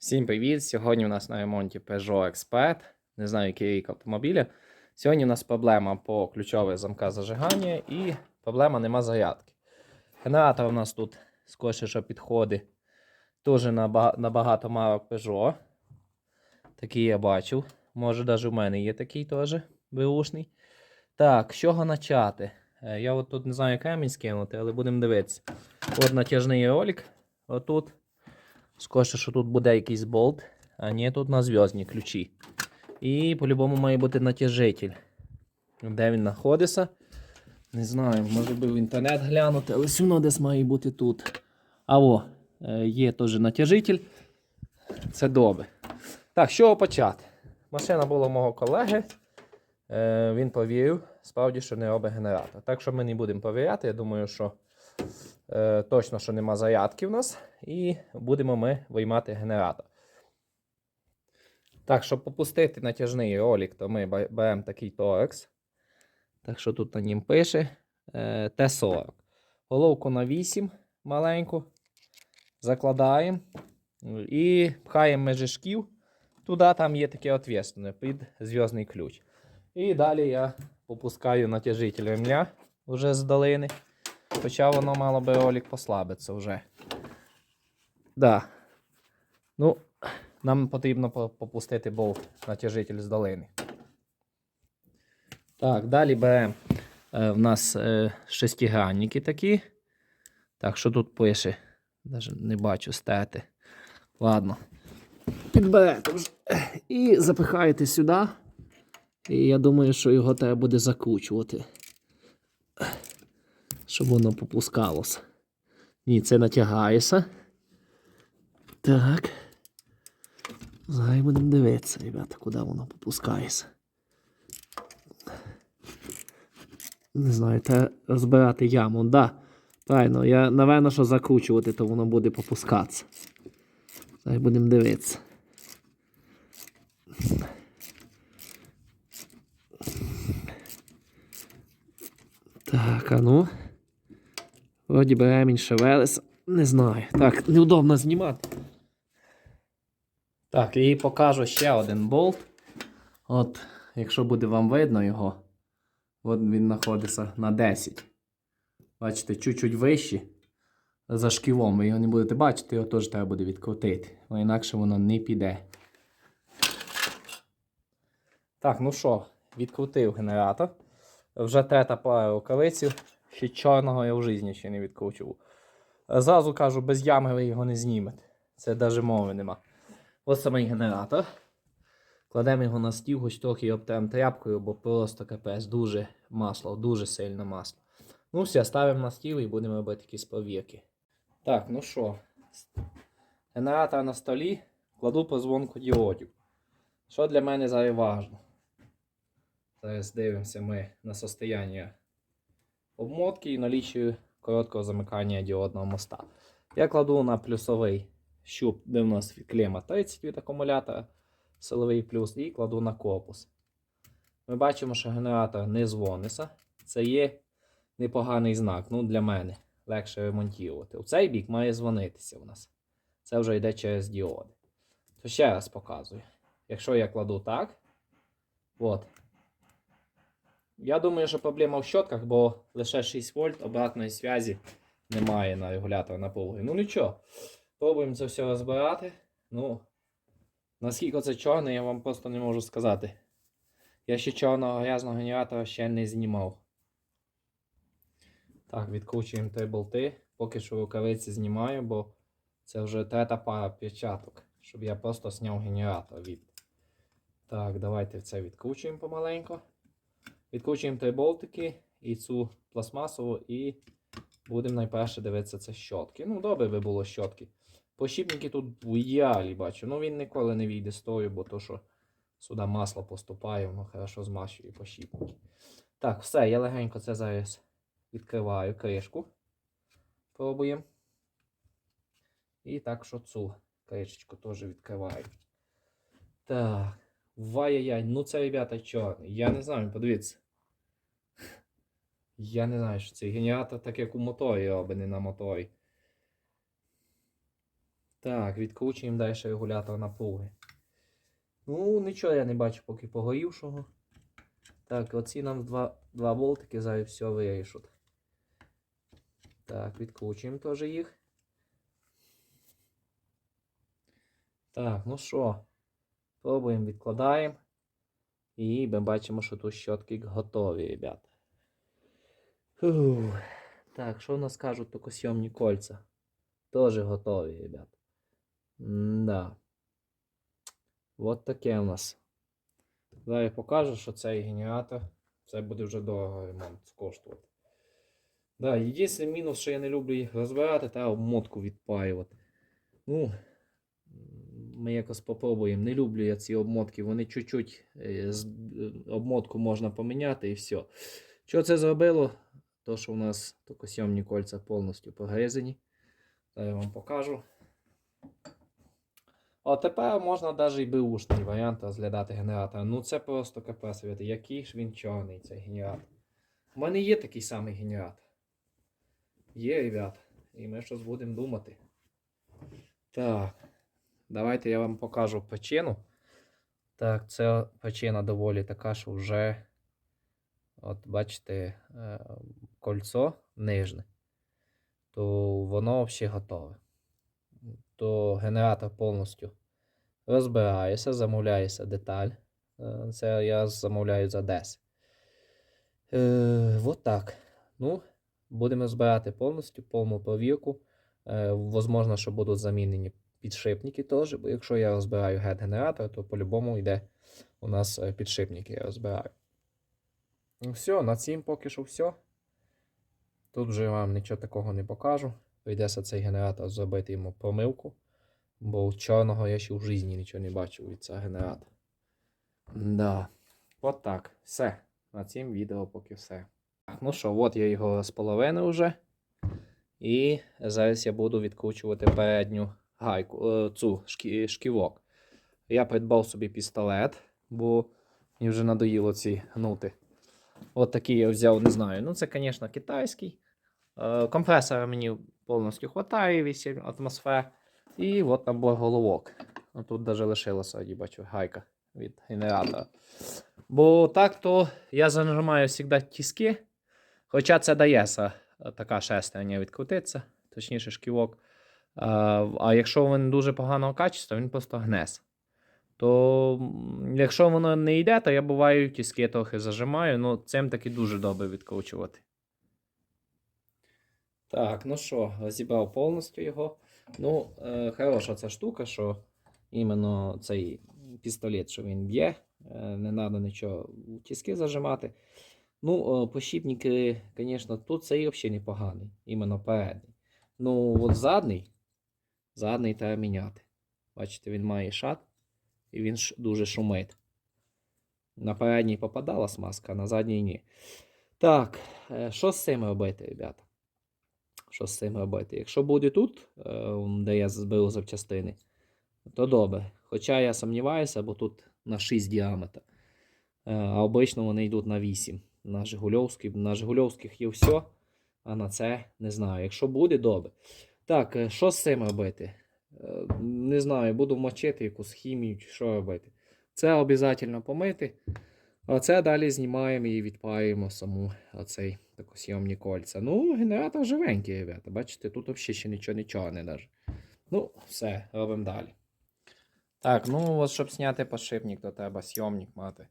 Всім привіт! Сьогодні у нас на ремонті Peugeot Expert. Не знаю, який рік автомобіля. Сьогодні у нас проблема по ключових замка зажигання і проблема нема зарядки. Генератор у нас тут скоріше, що підходить теж на ба- багато марок Peugeot. Такий я бачив. Може, навіть у мене є такий теж беушний. Так, з чого почати? Е, Я от тут не знаю, камінь скинути, але будемо дивитися. От натяжний ролик. Отут. Скоріше, що тут буде якийсь болт, а ні, тут на зв'язні ключі. І по-любому має бути натяжитель. Де він знаходиться? Не знаю, може би в інтернет глянути, але все одно десь має бути тут. А о, е, є теж натяжитель. Це добре. Так, чого почати? Машина була у мого колеги. Е, Він повірив, справді, що не робить генератор. Так що ми не будемо перевіряти. Я думаю, що е, точно, що нема зарядки в нас. І будемо ми виймати генератор. Так, щоб попустити натяжний ролик, то ми беремо такий торекс. Так що тут на нім пише е, Т40. Головку на 8 маленьку. Закладаємо. І пхаємо межі шків. Туди там є таке ответственне під зв'язний ключ. І далі я попускаю натяжитель ремня вже з долини. Хоча воно мало би ролик послабиться вже. Да. Ну, нам потрібно попустити болт натяжитель з долини. Так, далі беремо. Е, в нас е, шестигранники такі. Так, що тут пише? Даже не бачу стети. Ладно. Підберете вже. І запихаєте сюди. І я думаю, що його треба буде закручувати. Щоб воно попускалося. Ні, це натягається. Так. Зараз будемо дивитися, ребята, куди воно попускається. Не знаю, треба розбирати яму. Да. Правильно, я, напевно, що закручувати, то воно буде попускатися. Зараз будемо дивитися. Так, а ну. Вроді би ремінь шевелиться. Не знаю. Так, неудобно знімати. Так, і покажу ще один болт. От, якщо буде вам видно його, от він знаходиться на 10. Бачите, чуть-чуть вищий. За шківом. Ви його не будете бачити, його теж треба буде відкрутити. Бо інакше воно не піде. Так, ну що, відкрутив генератор. Вже тета пара рукавиців. Ще чорного я в житті ще не відкручував. Зразу кажу, без ями ви його не знімете. Це навіть мови нема. Ось самий генератор. Кладемо його на стіл, хоч трохи обтрем тряпкою, бо просто капець, дуже масло, дуже сильне масло. Ну все, ставимо на стіл і будемо робити якісь провірки. Так, ну що, генератор на столі, кладу позвонку діодів. Що для мене зараз важливо? Зараз дивимося ми на состояння обмотки і налічую короткого замикання діодного моста. Я кладу на плюсовий щуп, де в нас клема 30 від акумулятора, силовий плюс, і кладу на корпус. Ми бачимо, що генератор не дзвониться. Це є непоганий знак. Ну, для мене легше ремонтувати. У цей бік має дзвонитися у нас. Це вже йде через діоди. То ще раз показую. Якщо я кладу так, от. Я думаю, що проблема в щотках, бо лише 6 вольт обратної зв'язі немає на регулятор напруги. Ну нічого. Пробуємо це все розбирати. Ну, наскільки це чорне, я вам просто не можу сказати. Я ще чорного грязного генератора ще не знімав. Так, відкручуємо три болти. Поки що рукавиці знімаю, бо це вже третя пара печаток, щоб я просто зняв генератор від. Так, давайте це відкручуємо помаленьку. Відкручуємо три болтики і цю пластмасову, і будемо найперше дивитися це щотки. Ну, добре би було щотки. Пощіпники тут ідеалі бачу. Ну він ніколи не вийде з тою, бо то, що сюди масло поступає, воно хорошо змащує пощіпники. Так, все, я легенько це зараз відкриваю кришку. Пробуємо. І так, що цю кришечку теж відкриваю. Так. Вай-яй-яй, ну це, ребята, чорний. Я не знаю, подивіться. Я не знаю, що цей генератор так як у моторі робить, не на моторі. Так, відкручуємо далі регулятор напруги. Ну, нічого я не бачу поки погорівшого. Так, оці нам два, два болтики зараз все вирішуть. Так, відкручуємо теж їх. Так, ну що, пробуємо, відкладаємо. І ми бачимо, що тут щотки готові, ребята. Фух. Так, що в нас кажуть токосйомні кольця? Тоже готові, ребят. Да. Вот таке у нас. Я покажу, що цей генератор. Це буде вже дорого ремонт коштувати. Да, єдиний мінус, що я не люблю їх розбирати, та обмотку відпаювати. Ну, ми якось попробуємо. Не люблю я ці обмотки. Вони чуть-чуть е, е, обмотку можна поміняти і все. Що це зробило? То, що у нас токосйомні кольця повністю погризані. Зараз я вам покажу. О, тепер можна навіть і беушний варіант розглядати генератор. Ну це просто капець. Який ж він чорний цей генератор. У мене є такий самий генератор. Є, ребят. І ми щось будемо думати. Так. Давайте я вам покажу причину. Так, це причина доволі така, що вже. От бачите, е, кольцо нижне, то воно взагалі готове. То генератор повністю розбирається, замовляється деталь. Е, Це я замовляю за 10. Е, от так. Ну, будемо збирати повністю, повну провірку. Е, возможно, що будуть замінені підшипники теж, бо якщо я розбираю гет-генератор, то по-любому йде у нас е, підшипники, я розбираю. Ну все, на цім поки що все. Тут вже вам нічого такого не покажу. Прийдеться цей генератор зробити йому промивку. Бо чорного я ще в житті нічого не бачив від цього генератора. Да. От так. Все. На цім відео поки все. Ну що, от я його розполовинив вже. І зараз я буду відкручувати передню гайку, е, цю шкі, шківок. Я придбав собі пістолет, бо мені вже надоїло ці гнути. От такий я взяв, не знаю. Ну, це, звісно, китайський. Е, Компресора мені повністю вистачає, 8 атмосфер. І от набор головок. Ну, Тут навіть лишилася, бачу, гайка від генератора. Бо так то я зажимаю завжди тіски. Хоча це дається е, така шестерня відкрутиться, точніше шківок. А, а якщо він дуже поганого качества, він просто гнес. То якщо воно не йде, то я буваю тіски трохи зажимаю, ну цим таки дуже добре відкручувати. Так, ну що, розібрав повністю його. Ну, е, хороша ця штука, що іменно цей пістолет, що він б'є, е, не треба нічого тіски зажимати. Ну, е, пощіпники, звісно, тут цей взагалі непоганий, іменно передній. Ну, от задний, задний треба міняти. Бачите, він має шат, і він ш- дуже шумить. На передній попадала смазка, а на задній ні. Так, е, що з цим робити, ребята? Що з цим робити? Якщо буде тут, е, де я зберу запчастини, то добре. Хоча я сумніваюся, бо тут на 6 діаметр. Е, А обично вони йдуть на 8. На. На Жигульовських є все, а на це не знаю. Якщо буде, добре. Так, що з цим робити? Не знаю, буду мочити якусь хімію чи що робити. Це обов'язково помити. А це далі знімаємо і відпаюємо саму оцей такосйомні кольця. Ну, генератор живенький, ребята. Бачите, тут взагалі ще нічого не чорне даже. Ну, все, робимо далі. Так, ну от щоб зняти подшипник, то треба сйомник мати.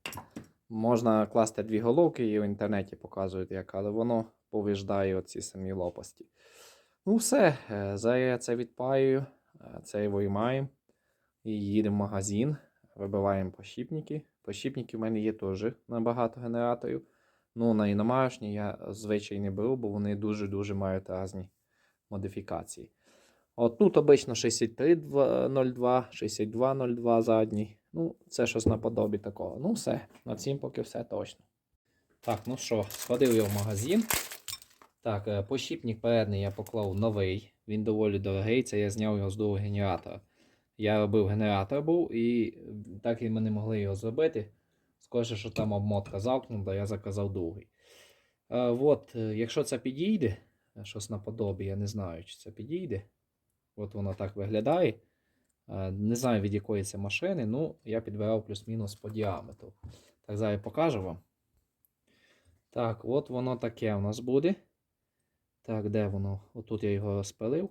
Можна класти дві головки і в інтернеті показують як, але воно повиждає оці самі лопасті. Ну, все, е, зараз я це відпаюю, це виймаємо і їдемо в магазин, вибиваємо пощіпники. Пощіпники в мене є теж на багато генераторів. Ну, на іномарочні я звичай не беру, бо вони дуже-дуже мають різні модифікації. От тут обично 6302, 6202 задній. Ну, це щось наподобі такого. Ну, все, на цім поки все точно. Так, ну що, сходив я в магазин. Так, е, пощіпник передній я поклав новий. Він доволі дорогий. Це я зняв його з другого генератора. Я робив генератор був, і так і ми не могли його зробити. Скоріше, що там обмотка замкнута, я заказав другий. Е, от, е, якщо це підійде, щось наподобі, я не знаю, чи це підійде. От воно так виглядає. Е, Не знаю від якої це машини, ну я підбирав плюс-мінус по діаметру. Так, зараз покажу вам. Так, от воно таке у нас буде. Так, де воно? Отут я його розпилив.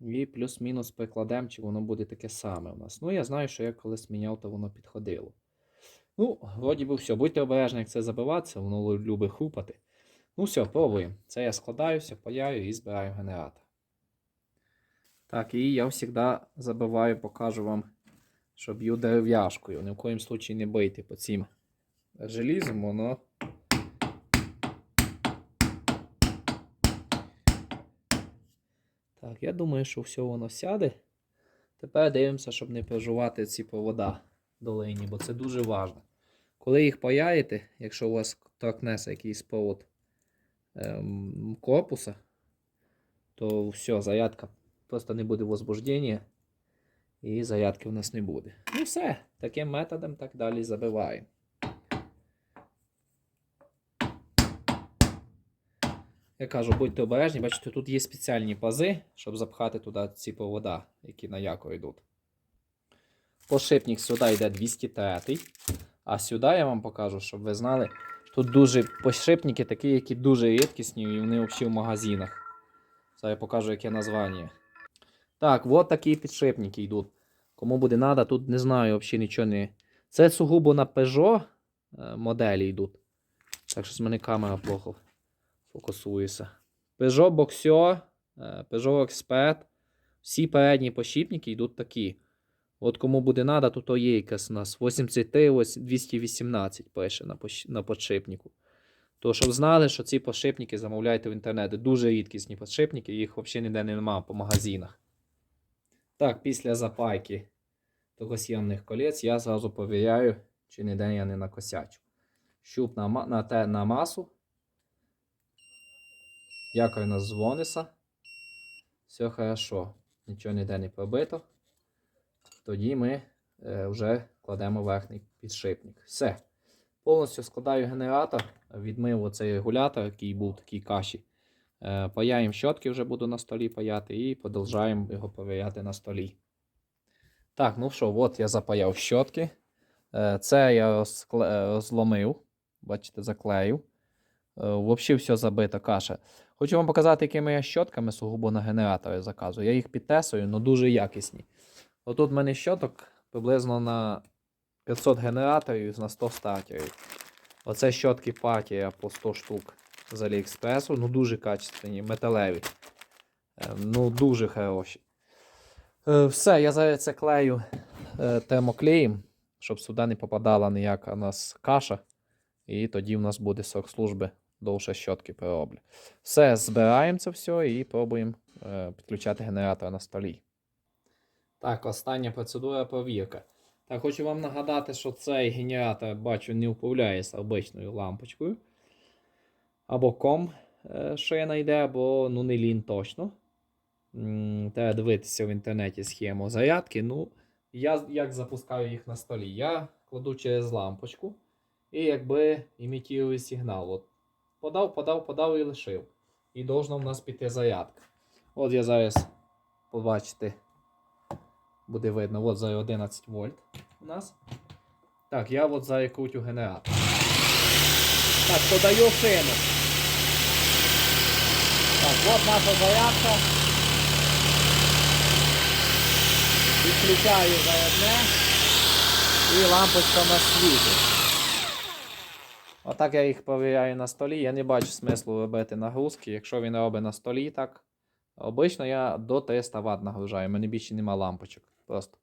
І плюс-мінус прикладемо, чи воно буде таке саме у нас. Ну, я знаю, що я колись міняв, то воно підходило. Ну, вроді би все. Будьте обережні, як це забиватися, воно любить хрупати. Ну, все, пробуємо. Це я складаюся, паяю і збираю генератор. Так, і я завжди забиваю, покажу вам, що б'ю дерев'яшкою. Ні в коїм случаї не бийте по цим желізом, воно. Так, я думаю, що все воно сяде. Тепер дивимося, щоб не переживати ці провода долині, бо це дуже важливо. Коли їх паяєте, якщо у вас торкнеться якийсь провод ем, корпуса, то все, зарядка просто не буде возбуждення, і зарядки у нас не буде. Ну все, таким методом так далі забиваємо. Я кажу, будьте обережні, бачите, тут є спеціальні пази, щоб запхати туди ці провода, які на яко йдуть. Пошипник сюди йде 203, а сюди я вам покажу, щоб ви знали, тут дуже пошипники такі, які дуже рідкісні, і вони взагалі в магазинах. Зараз я покажу, яке названня. Так, от такі підшипники йдуть. Кому буде треба, тут не знаю, взагалі нічого не. Це сугубо на Peugeot е, моделі йдуть. Так що з мене камера плохо фокусується. Peugeot Boxer, е, Peugeot Expert. Всі передні пошипники йдуть такі. От кому буде треба, то то є якась у нас 83 218 пише на, на подшипнику. То, щоб знали, що ці подшипники замовляйте в інтернеті. Дуже рідкісні подшипники, їх взагалі ніде немає по магазинах. Так, після запайки токос'ємних колець я зразу перевіряю, чи ніде я не накосячу. Щуп на, на, те, на масу. Якорь у нас дзвониться. Все хорошо. Нічого ніде не пробито. Тоді ми е, вже кладемо верхній підшипник. Все. Повністю складаю генератор, відмив оцей регулятор, який був в такій каші. Е, паяємо щотки, вже буду на столі паяти, і продовжаємо його перевіряти на столі. Так, ну що, от я запаяв щотки. Е, це я розкле- розломив. Бачите, заклеїв. Е, Взагалі все забита каша. Хочу вам показати, якими я щотками сугубо на генератори заказую. Я їх підтесую, але дуже якісні. Отут в мене щоток приблизно на 500 генераторів на 100 стартерів. Оце щотки партія по 100 штук з Аліекспресу. Ну дуже качественні, металеві. Е, Ну, дуже хороші. Е, Все, я зараз це клею е, термоклеєм, щоб сюди не попадала ніяка у нас каша. І тоді в нас буде срок служби довше щотки перероблю. Все, збираємо це все і пробуємо е, підключати генератор на столі. Так, остання процедура провірка. Так, хочу вам нагадати, що цей генератор, бачу, не управляється обичною лампочкою. Або ком е, шина йде, або ну, не лін точно. Треба дивитися в інтернеті схему зарядки. Ну, я як запускаю їх на столі? Я кладу через лампочку і якби імітую сигнал. От подав, подав, подав і лишив. І должна в нас піти зарядка. От я зараз побачите, буде видно, от зараз 11 вольт у нас. Так, я от зараз крутю генератор. Так, подаю шину. Так, от наша зарядка. Відключаю зарядне і лампочка на світить. Отак я їх перевіряю на столі. Я не бачу смислу робити нагрузки. Якщо він робить на столі, так. Обично я до 300 Вт нагружаю. Мене більше нема лампочок. Просто.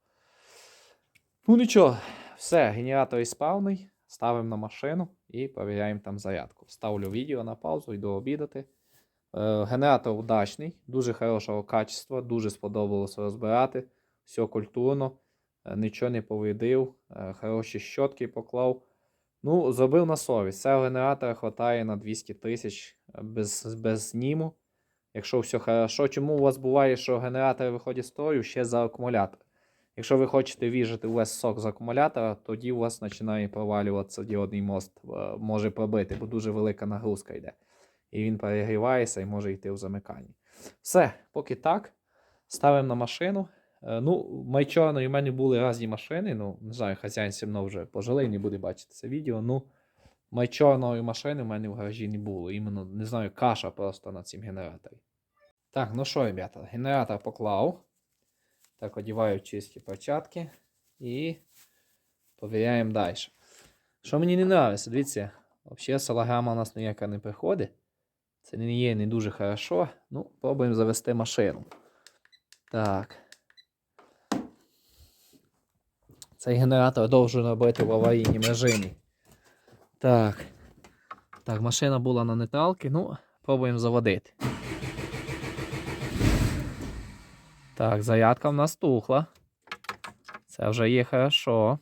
Ну нічого, все, генератор ісправний. Ставимо на машину і перевіряємо там зарядку. Ставлю відео на паузу, йду обідати. Е, генератор удачний, дуже хорошого качества, дуже сподобалося розбирати. Все культурно, е, нічого не повредив, е, хороші щотки поклав. Ну, зробив на совість. Цього генератора вистачає на 200 тисяч е, без, без зніму. Якщо все хорошо. Чому у вас буває, що генератор виходить з строю ще за акумулятор? Якщо ви хочете віжити увесь сок з акумулятора, тоді у вас починає провалюватися діодний мост, е, може пробити, бо дуже велика нагрузка йде. І він перегрівається і може йти в замиканні. Все, поки так. Ставимо на машину. Е, Ну, майчорно, і в мене були різні машини. Ну, не знаю, хазяїн все одно вже пожили, не буде бачити це відео. Ну, майчорної машини в мене в гаражі не було. Іменно, не знаю, каша просто на цим генераторі. Так, ну що, ребята, генератор поклав. Так, одіваю чисті перчатки і повіряємо далі. Що мені не подобається, дивіться, взагалі салаграма у нас ніяка не приходить. Це не є не дуже хорошо. Ну, пробуємо завести машину. Так. Цей генератор довжен робити в аварійнім режимі. Так. Так, машина була на нейтралці. Ну, пробуємо заводити. Так, зарядка в нас тухла. Це вже є хорошо.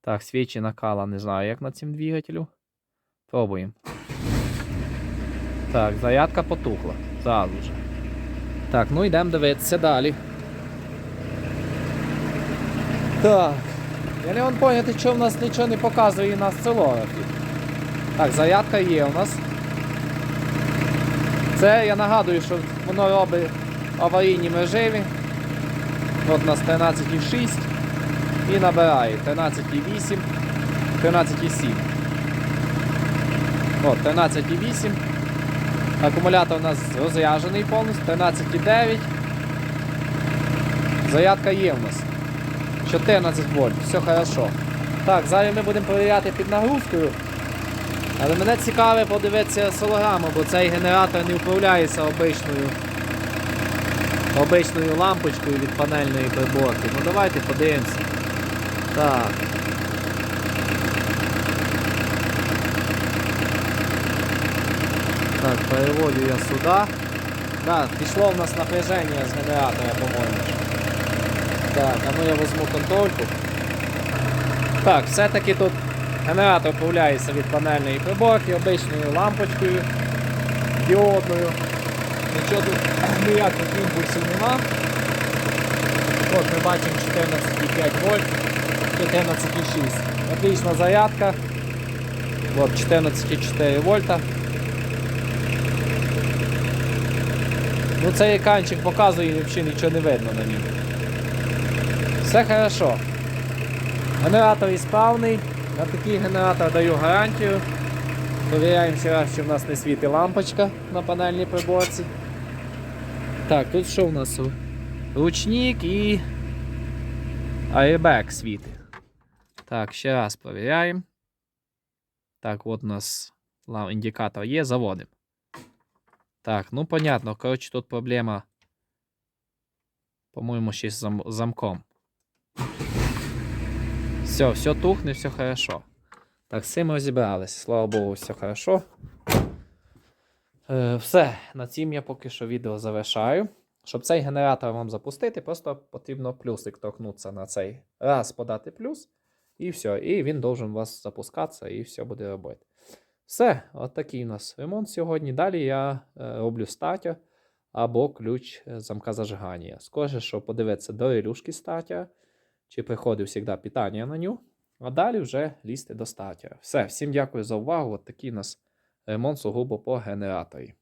Так, свічі накала, не знаю, як на цим двигателю. Пробуємо. Так, зарядка потухла. Зразу же. Так, ну йдемо дивитися далі. Так. Я не можу поняти, що в нас нічого не показує на сцилографі. Так, зарядка є у нас. Це я нагадую, що воно робить в аварійнім режимі. От у нас 13,6 і набирає 13,8, 13,7. От, 13,8. Акумулятор у нас розряджений повністю, 13,9. Зарядка є у нас. 14 вольт, все хорошо. Так, зараз ми будемо перевіряти під нагрузкою. Але мене цікаве подивитися солограму, бо цей генератор не управляється обичною, обичною лампочкою від панельної приборки. Ну давайте подивимося. Так. Так, переводю я сюди. Так, пішло в нас напряження з генератора, по-моєму. Так, а ну я візьму контрольку. Так, все-таки тут генератор управляється від панельної приборки, обичною лампочкою, діодною. Нічого тут ніяких імпульсів нема. От ми бачимо 14,5 вольт, 14,6. Отлична зарядка. От 14,4 вольта. Ну цей екранчик показує, і взагалі нічого не видно на ньому. Все хорошо. Генератор ісправний. На такий генератор даю гарантію. Провіряємо ще раз, що в нас не світить лампочка на панельній приборці. Так, тут що в нас? Ручник і airbag світить. Так, ще раз провіряємо. Так, от у нас індикатор є, заводимо. Так, ну понятно. Коротше, тут проблема. По-моєму, ще з замком. Все, все тухне, все хорошо. Так, з цим ми розібралися. Слава Богу, все хорошо. Е, все, на цим я поки що відео завершаю. Щоб цей генератор вам запустити, просто потрібно плюсик торкнутися на цей раз, подати плюс, і все. І він должен у вас запускатися, і все буде робити. Все, от такий у нас ремонт сьогодні. Далі я е, роблю статя або ключ замка зажигання. Скаже, що подивитися до релюшки статя, чи приходить завжди питання на ню. А далі вже лізти до статя. Все, всім дякую за увагу. От такий у нас ремонт сугубо по генераторі.